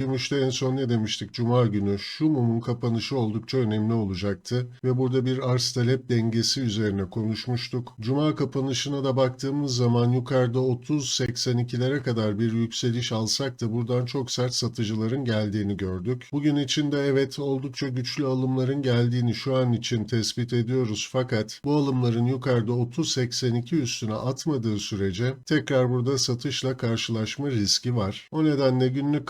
Gümüşte en son ne demiştik? Cuma günü şu mumun kapanışı oldukça önemli olacaktı ve burada bir arz talep dengesi üzerine konuşmuştuk. Cuma kapanışına da baktığımız zaman yukarıda 30-82'lere kadar bir yükseliş alsak da buradan çok sert satıcıların geldiğini gördük. Bugün içinde evet oldukça güçlü alımların geldiğini şu an için tespit ediyoruz fakat bu alımların yukarıda 30-82 üstüne atmadığı sürece tekrar burada satışla karşılaşma riski var. O nedenle günlük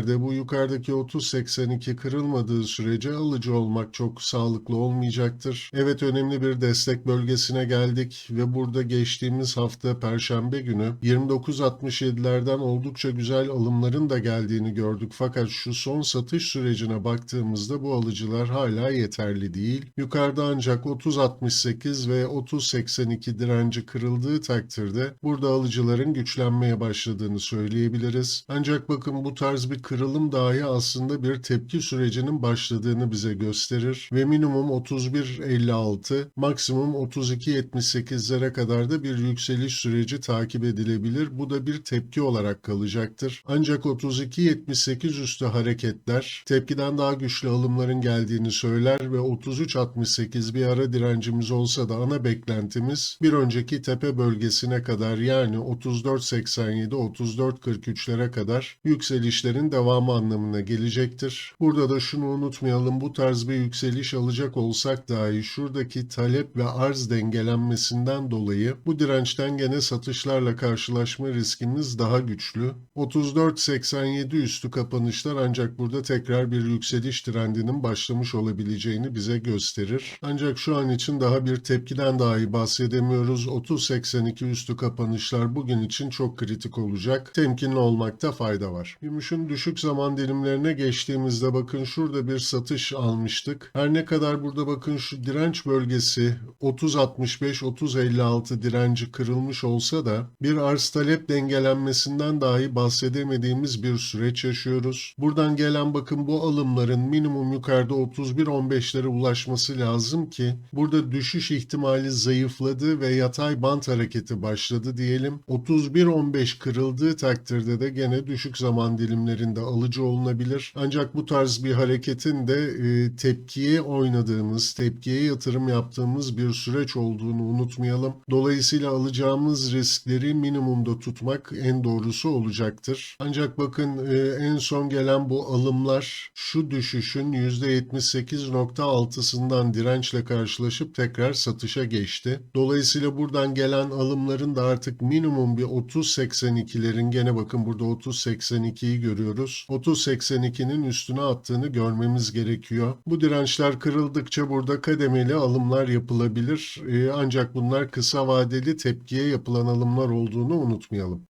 grafiklerde bu yukarıdaki 30-82 kırılmadığı sürece alıcı olmak çok sağlıklı olmayacaktır. Evet önemli bir destek bölgesine geldik ve burada geçtiğimiz hafta Perşembe günü 29.67'lerden oldukça güzel alımların da geldiğini gördük. Fakat şu son satış sürecine baktığımızda bu alıcılar hala yeterli değil. Yukarıda ancak 30.68 ve 30.82 direnci kırıldığı takdirde burada alıcıların güçlenmeye başladığını söyleyebiliriz. Ancak bakın bu tarz bir kırılım dahi aslında bir tepki sürecinin başladığını bize gösterir ve minimum 31.56, maksimum 32.78'lere kadar da bir yükseliş süreci takip edilebilir. Bu da bir tepki olarak kalacaktır. Ancak 32.78 üstü hareketler tepkiden daha güçlü alımların geldiğini söyler ve 33.68 bir ara direncimiz olsa da ana beklentimiz bir önceki tepe bölgesine kadar yani 34.87 34.43'lere kadar yükselişlerin devamı anlamına gelecektir. Burada da şunu unutmayalım bu tarz bir yükseliş alacak olsak dahi şuradaki talep ve arz dengelenmesinden dolayı bu dirençten gene satışlarla karşılaşma riskimiz daha güçlü. 34.87 üstü kapanışlar ancak burada tekrar bir yükseliş trendinin başlamış olabileceğini bize gösterir. Ancak şu an için daha bir tepkiden dahi bahsedemiyoruz. 30.82 üstü kapanışlar bugün için çok kritik olacak. Temkinli olmakta fayda var. Gümüşün düşük zaman dilimlerine geçtiğimizde bakın şurada bir satış almıştık. Her ne kadar burada bakın şu direnç bölgesi 30.65-30.56 direnci kırılmış olsa da bir arz talep dengelenmesinden dahi bahsedemediğimiz bir süreç yaşıyoruz. Buradan gelen bakın bu alımların minimum yukarıda 31.15'lere ulaşması lazım ki burada düşüş ihtimali zayıfladı ve yatay bant hareketi başladı diyelim. 31.15 kırıldığı takdirde de gene düşük zaman dilimlerinde alıcı olunabilir. Ancak bu tarz bir hareketin de e, tepkiye oynadığımız, tepkiye yatırım yaptığımız bir süreç olduğunu unutmayalım. Dolayısıyla alacağımız riskleri minimumda tutmak en doğrusu olacaktır. Ancak bakın e, en son gelen bu alımlar şu düşüşün %78.6'sından dirençle karşılaşıp tekrar satışa geçti. Dolayısıyla buradan gelen alımların da artık minimum bir 30.82'lerin gene bakın burada 30.82'yi görüyoruz. 30.82'nin üstüne attığını görmemiz gerekiyor. Bu dirençler kırıldıkça burada kademeli alımlar yapılabilir. E, ancak bunlar kısa vadeli tepkiye yapılan alımlar olduğunu unutmayalım.